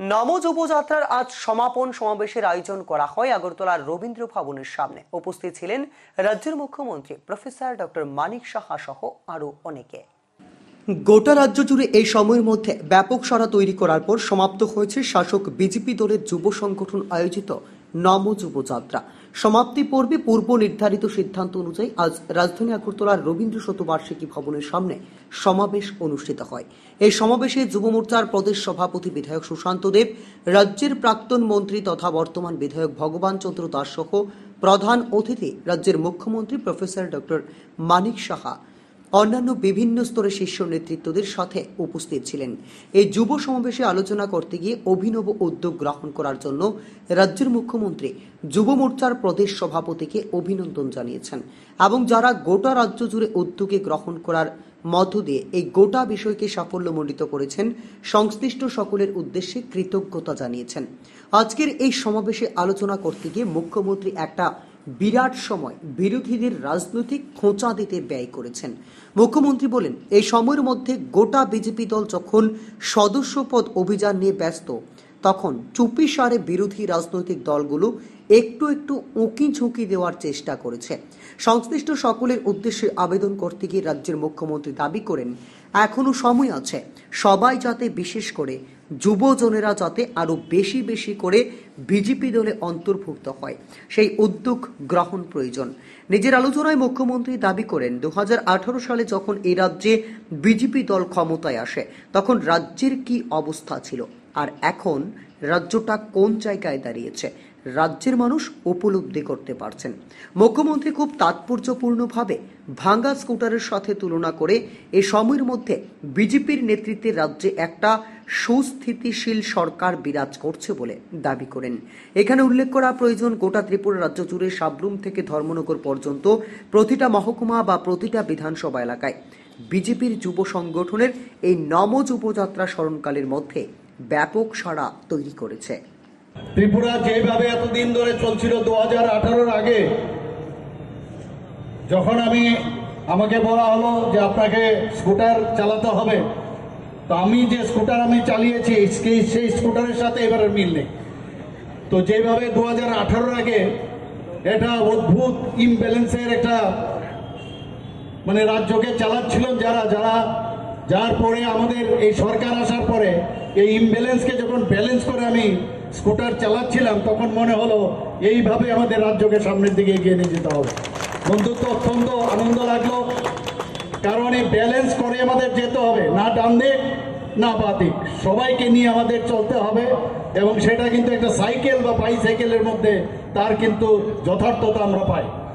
নম উপযাত্রার আজ সমাপন সমাবেশের আয়োজন করা হয় আগরতলার রবীন্দ্র ভবনের সামনে। উপস্থিত ছিলেন রাজ্যের মুখ্যমন্ত্রী প্রফেসর ডক্টর মানিক সাহা সহ আরও অনেকে। গোটা রাজ্য জুড়ে এই সময়ের মধ্যে ব্যাপক সরা তৈরি করার পর সমাপ্ত হয়েছে শাসক বিজেপি দলের যুব সংগঠন আয়োজিত নম যুবযাত্রা সমাপ্তি পর্বে পূর্ব নির্ধারিত সিদ্ধান্ত অনুযায়ী আজ রাজধানী আগরতলার রবীন্দ্র শতবার্ষিকী ভবনের সামনে সমাবেশ অনুষ্ঠিত হয়। এই সমাবেশে যুব মোর্চার প্রদেশ সভাপতি বিধায়ক সুশান্ত দেব, রাজ্যের প্রাক্তন মন্ত্রী তথা বর্তমান বিধায়ক ভগবান চন্দ্র দাস সহ প্রধান অতিথি রাজ্যের মুখ্যমন্ত্রী প্রফেসর ডক্টর মানিক সাহা। অন্যান্য বিভিন্ন স্তরের শীর্ষ নেতৃত্বদের সাথে উপস্থিত ছিলেন। এই যুব সমাবেশে আলোচনা করতে গিয়ে অভিনব উদ্যোগ গ্রহণ করার জন্য রাজ্যের মুখ্যমন্ত্রী যুব মোর্চার প্রদেশ সভাপতিকে অভিনন্দন জানিয়েছেন এবং যারা গোটা রাজ্য জুড়ে উদ্যোগে গ্রহণ করার মধ্য দিয়ে এই গোটা বিষয়কে সাফল্যমণ্ডিত করেছেন, সংশ্লিষ্ট সকলের উদ্দেশ্যে কৃতজ্ঞতা জানিয়েছেন। আজকের এই সমাবেশে আলোচনা করতে গিয়ে মুখ্যমন্ত্রী একটা বিরাট সময় বিরোধীদের রাজনৈতিক খোঁচা দিতে ব্যয় করেছেন। মুখ্যমন্ত্রী বলেন, এই সময়ের মধ্যে গোটা বিজেপি দল যখন সদস্যপদ অভিযান নিয়ে ব্যস্ত, তখন চুপি সারে বিরোধী রাজনৈতিক দলগুলো একটু একটু উঁকি ঝুঁকি দেওয়ার চেষ্টা করেছে। সংশ্লিষ্ট সকলের উদ্দেশ্যে আবেদন করতে গিয়ে রাজ্যের মুখ্যমন্ত্রী দাবি করেন, এখনও সময় আছে সবাই যাতে বিশেষ করে যুবজনেরা যাতে আরও বেশি বেশি করে বিজেপি দলে অন্তর্ভুক্ত হয়, সেই উদ্যোগ গ্রহণ প্রয়োজন। নিজের আলোচনায় মুখ্যমন্ত্রী দাবি করেন দু হাজার আঠারো সালে যখন এই রাজ্যে বিজেপি দল ক্ষমতায় আসে, তখন রাজ্যের কি অবস্থা ছিল? আর এখন রাজ্যটা কোন জায়গায় দাঁড়িয়েছে? রাজ্যের মানুষ উপলব্ধি করতে পারছেন। মুখ্যমন্ত্রী খুব তাৎপর্যপূর্ণভাবে ভাঙ্গা স্কুটারের সাথে তুলনা করে এ সময়ের মধ্যে বিজেপির নেতৃত্বে রাজ্যে একটা সুস্থিতিশীল সরকার বিরাজ করছে বলে দাবি করেন। এখানে উল্লেখ করা প্রয়োজন গোটা ত্রিপুরা রাজ্য জুড়ে সাবরুম থেকে ধর্মনগর পর্যন্ত প্রতিটা মহকুমা বা প্রতিটা বিধানসভা এলাকায় বিজেপির যুব সংগঠনের এই নম উপযাত্রা স্মরণকালের মধ্যে ব্যাপক সাড়া তৈরি করেছে। ত্রিপুরা যেভাবে এতদিন ধরে চলছিল দু হাজার আগে, যখন আমি, আমাকে বলা হলো যে আপনাকে স্কুটার চালাতে হবে, তো আমি যে স্কুটার আমি চালিয়েছি, সেই স্কুটারের সাথে এবারে মিল নেই। তো যেভাবে দু হাজার আগে এটা অদ্ভুত ইমব্যালেন্সের একটা মানে রাজ্যকে চালাচ্ছিলেন যারা যারা যার পরে আমাদের এই সরকার আসার পরে এই ইমব্যালেন্সকে যখন ব্যালেন্স করে আমি স্কুটার চালাচ্ছিলাম, তখন মনে হলো এইভাবে আমাদের রাজ্যকে সামনের দিকে এগিয়ে নিয়ে যেতে হবে। বন্ধুত্ব অত্যন্ত আনন্দ লাগল, কারণ এই ব্যালেন্স করে আমাদের যেতে হবে, না ডান দিক না বাঁ দিক সবাইকে নিয়ে আমাদের চলতে হবে এবং সেটা কিন্তু একটা সাইকেল বা বাইসাইকেলের মধ্যে তার কিন্তু যথার্থতা আমরা পাই।